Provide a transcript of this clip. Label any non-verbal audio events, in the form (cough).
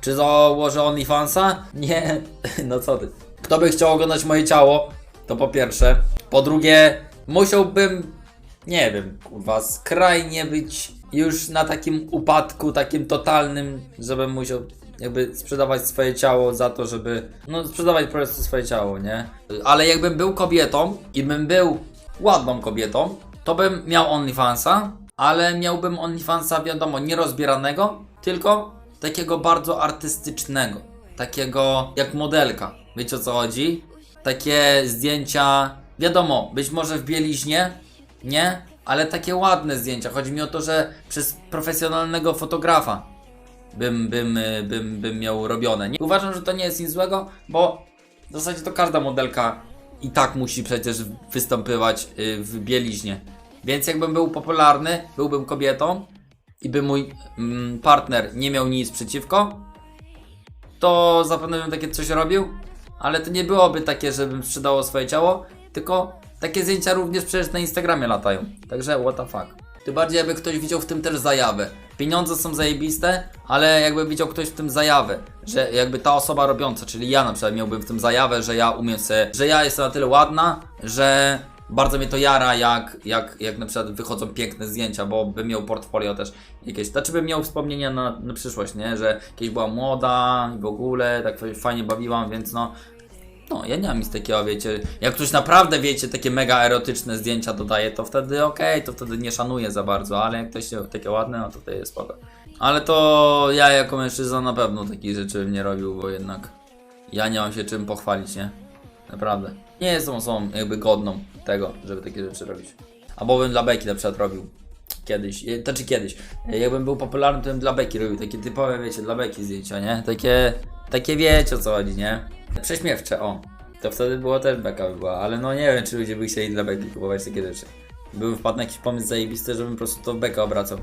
Czy założę OnlyFansa? Nie, (laughs) no co ty. Kto by chciał oglądać moje ciało? To po pierwsze. Po drugie, musiałbym, nie wiem, kurwa, skrajnie być już na takim upadku, takim totalnym, żebym musiał jakby sprzedawać swoje ciało za to, żeby, no sprzedawać po prostu swoje ciało, nie? Ale jakbym był kobietą i bym był ładną kobietą, to bym miał OnlyFansa, ale miałbym OnlyFansa, wiadomo, nie rozbieranego, tylko takiego bardzo artystycznego. Takiego jak modelka. Wiecie o co chodzi? Takie zdjęcia, wiadomo, być może w bieliźnie, nie? Ale takie ładne zdjęcia. Chodzi mi o to, że przez profesjonalnego fotografa bym, bym, bym, bym miał robione. Nie? Uważam, że to nie jest nic złego, bo w zasadzie to każda modelka i tak musi przecież występywać y, w bieliźnie. Więc jakbym był popularny, byłbym kobietą i by mój mm, partner nie miał nic przeciwko, to zapewne bym takie coś robił, ale to nie byłoby takie, żebym sprzedało swoje ciało, tylko takie zdjęcia również przecież na Instagramie latają. Także what the fuck. Tym bardziej jakby ktoś widział w tym też zajawę. Pieniądze są zajebiste, ale jakby widział ktoś w tym zajawę, że jakby ta osoba robiąca, czyli ja na przykład miałbym w tym zajawę, że ja umiem sobie, że ja jestem na tyle ładna, że bardzo mnie to jara, jak, jak, jak na przykład wychodzą piękne zdjęcia, bo bym miał portfolio też jakieś, znaczy bym miał wspomnienia na, na przyszłość, nie, że kiedyś była młoda i w ogóle, tak fajnie bawiłam, więc no, no, ja nie mam nic takiego, wiecie. Jak ktoś naprawdę, wiecie, takie mega erotyczne zdjęcia dodaje, to wtedy okej, to wtedy nie szanuję za bardzo, ale jak ktoś takie ładne, no to wtedy jest spoko. Ale to ja jako mężczyzna na pewno takich rzeczy bym nie robił, bo jednak ja nie mam się czym pochwalić, nie? Naprawdę. Nie jestem osobą jakby godną tego, żeby takie rzeczy robić. Albo bym dla beki na przykład robił. Kiedyś, e, znaczy kiedyś. E, Jakbym był popularny, to bym dla beki robił takie typowe, wiecie, dla beki zdjęcia, nie? Takie, takie wiecie o co chodzi, nie? Prześmiewcze, o. To wtedy było też beka by była, ale no nie wiem, czy ludzie by chcieli dla beki kupować takie rzeczy. Byłby wpadł na jakiś pomysł zajebisty, żebym po prostu to w bekę obracał.